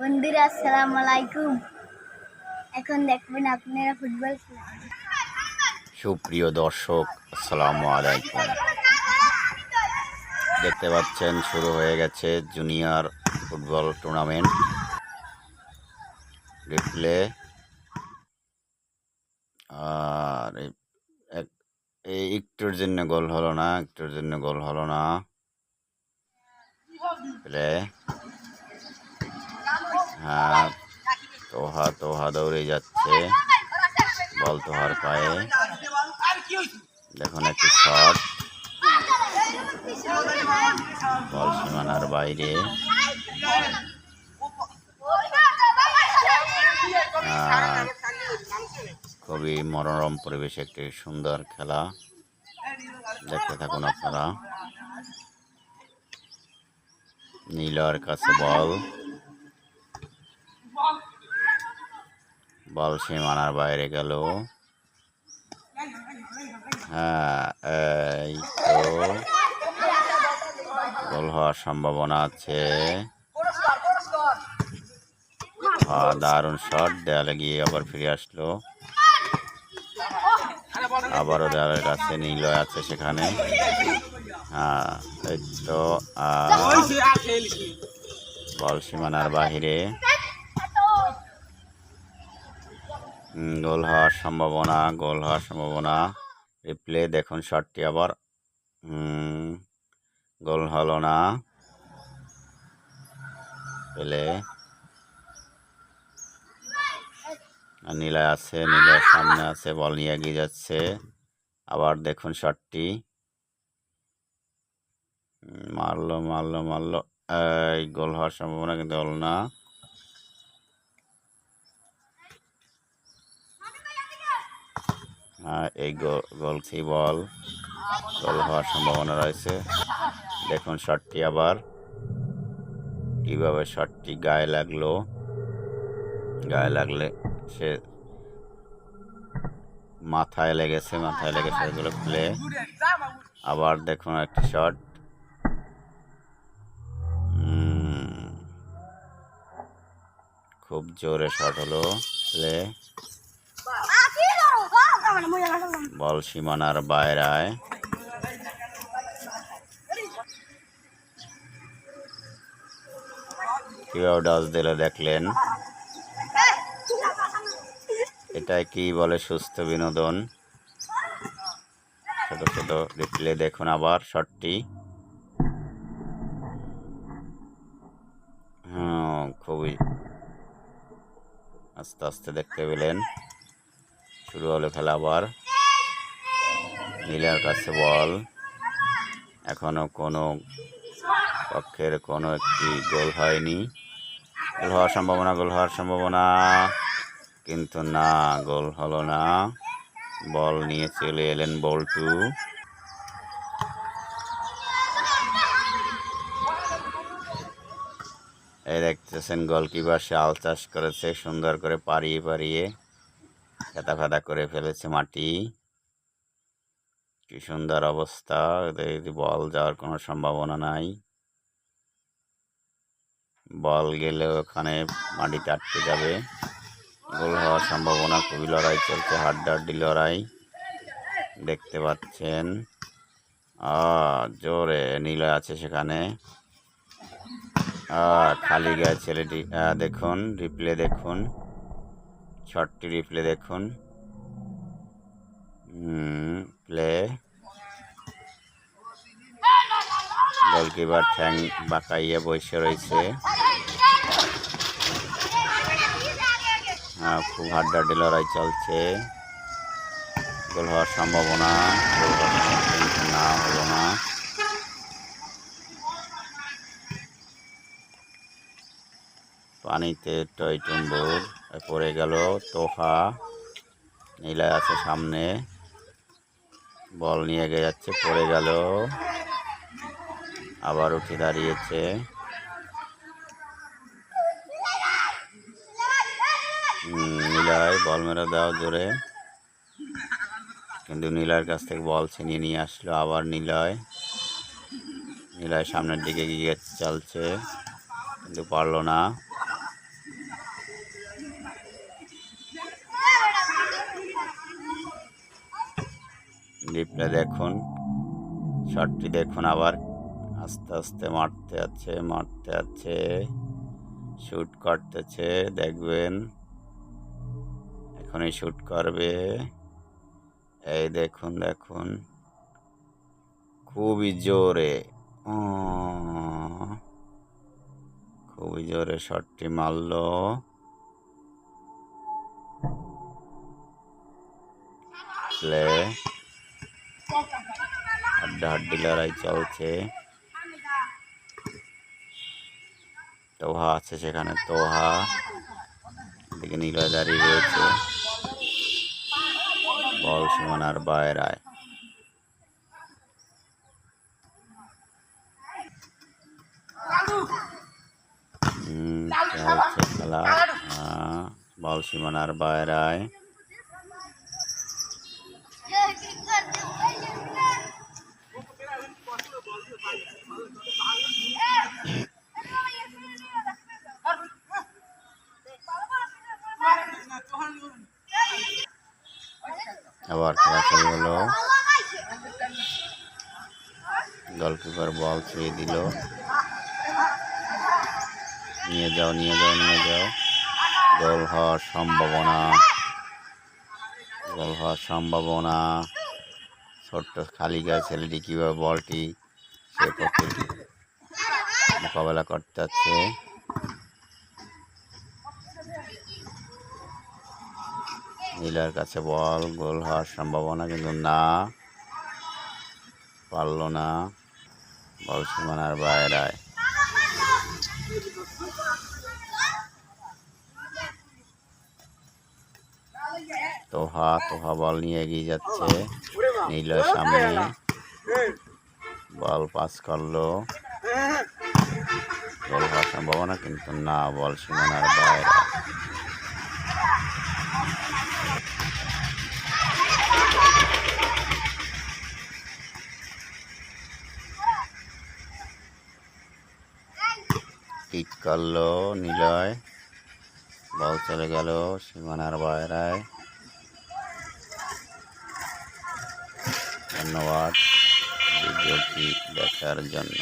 বন্ধুরা, আসসালামু আলাইকুম। এখন দেখবেন আপনারা ফুটবল খেলা সুপ্রিয় দর্শক, আসসালামু আলাইকুম। দেখতে পাচ্ছেন, শুরু হয়ে গেছে জুনিয়র ফুটবল টুর্নামেন্ট রিপ্লে আর এই- একটুর জন্য গোল হলো না, একটুর জন্য গোল হলো না। প্লে দৌড়ে যাচ্ছে। বল তোহার পায়ে। দেখুন একটি শট। বল সীমানার বাইরে। খুবই মনোরম পরিবেশ, একটি সুন্দর খেলা। দেখতে থাকুন আপনারা। নীলার কাছে বল। বল সীমানার বাইরে গেল। হ্যাঁ এই তো গোল হওয়ার সম্ভাবনা আছে। হ্যাঁ, দারুণ শট দেয়ালে গিয়ে আবার ফিরে আসলো। আবারও দেয়ালের কাছে নীল আছে সেখানে। হ্যাঁ এই তো বল সীমানার বাহিরে হুম, গোল হওয়ার সম্ভাবনা, গোল হওয়ার সম্ভাবনা। রিপ্লে দেখুন শটটি আবার। গোল হলো না। পেলে নীলায় আছে নীলার সামনে আছে, বল নিয়ে এগিয়ে যাচ্ছে। আবার দেখুন শটটি মারলো মারলো মারলো। এই, গোল হওয়ার সম্ভাবনা কিন্তু হলো না। এই গোল গোলসি বল, গোল হওয়ার সম্ভাবনা রয়েছে। দেখুন শটটি আবার। কীভাবে শটটি গায়ে লাগল? গায়ে লাগলে সে মাথায় লেগেছে, মাথায় লেগে সেগুলো খুলে। আবার দেখুন একটি শট। খুব জোরে শট হলো প্লে বল সীমানার বাইরায়। কীভাবে ডস দিল দেখলেন? এটা কি বলে সুস্থ বিনোদন? ছোট ছোট রিপ্লে দেখুন আবার শটটি হ্যাঁ খুবই আস্তে আস্তে দেখতে পেলেন। শুরু হলো খেলা আবার। নীলার কাছে বল। এখনও কোনো পক্ষের কোনো একটি গোল হয়নি। গোল হওয়ার সম্ভাবনা, গোল হওয়ার সম্ভাবনা কিন্তু না, গোল হলো না। বল নিয়ে চলে এলেন বলটু। এই দেখতেছেন গোলকিপার, সে আল চাষ করেছে সুন্দর করে পাড়িয়ে পাড়িয়ে। ফেতা ফেতা করে ফেলেছে মাটি। কি সুন্দর অবস্থা। বল যাওয়ার কোনো সম্ভাবনা নাই। বল গেলে ওখানে মাটিতে আটকে যাবে। গোল হওয়ার সম্ভাবনা, খুবই লড়াই চলছে, হাড্ডাহাড্ডি লড়াই। দেখতে পাচ্ছেন। জোরে নীল আছে সেখানে। খালি গায়ে ছেলেটি দেখুন, রিপ্লে দেখুন। শর্টটি রিপ্লে দেখুন। প্লে। গোলকিপার ঠ্যাং বাঁকাইয়ে বসে রয়েছে। হ্যাঁ, খুব হাড্ডাহাড্ডি লড়াই চলছে। গোল হওয়ার সম্ভাবনা না হলো না। পানিতে টয় টুম্বুর। পড়ে গেল তোফা নীলায় আছে সামনে, বল নিয়ে গিয়ে যাচ্ছে, পড়ে গেল, আবার উঠে দাঁড়িয়েছে। নীলায় বল মেরে দাও জোরে। কিন্তু নীলার কাছ থেকে বল ছিনিয়ে নিয়ে আসলো আবার নীলয় নীলয় সামনের দিকে গিয়ে চলছে, কিন্তু পারল না। রিপ্লে দেখুন। শটটি দেখুন আবার। আস্তে আস্তে মারতে আছে মারতে আছে। শ্যুট করতেছে, দেখবেন। এখনই শ্যুট করবে। এই দেখুন দেখুন। খুবই জোরে। খুবই জোরে শটটি মারলো। প্লে। হাড্ডাহাড্ডি লড়াই চলছে। তোহা আছে সেখানে, তোহা। এদিকে নীলয় দাঁড়িয়ে রয়েছে। বল সীমানার বাইরায় খেলা। বল সীমানার বাইরায় আবার খেলা শুরু হলো। গোলকিপার বল ছুঁয়ে দিল। নিয়ে যাও নিয়ে যাও নিয়ে যাও। গোল হওয়ার সম্ভাবনা। গোল হওয়ার সম্ভাবনা। ছোট্ট খালি গায়ে ছেলেটি কীভাবে বলটি? সে মোকাবেলা করতে যাচ্ছে। নীলার কাছে বল, গোল হওয়ার সম্ভাবনা কিন্তু না। পারল না বল সীমানার বাইরায় তোহা তোহা বল নিয়ে এগিয়ে যাচ্ছে। নীলের সামনে। বল পাস করল। গোল হওয়ার সম্ভাবনা কিন্তু না বল সীমানার বাইরে। কিক করল নিলয়। বল চলে গেল সীমানার বাইরায় ধন্যবাদ ভিডিওটি দেখার জন্য।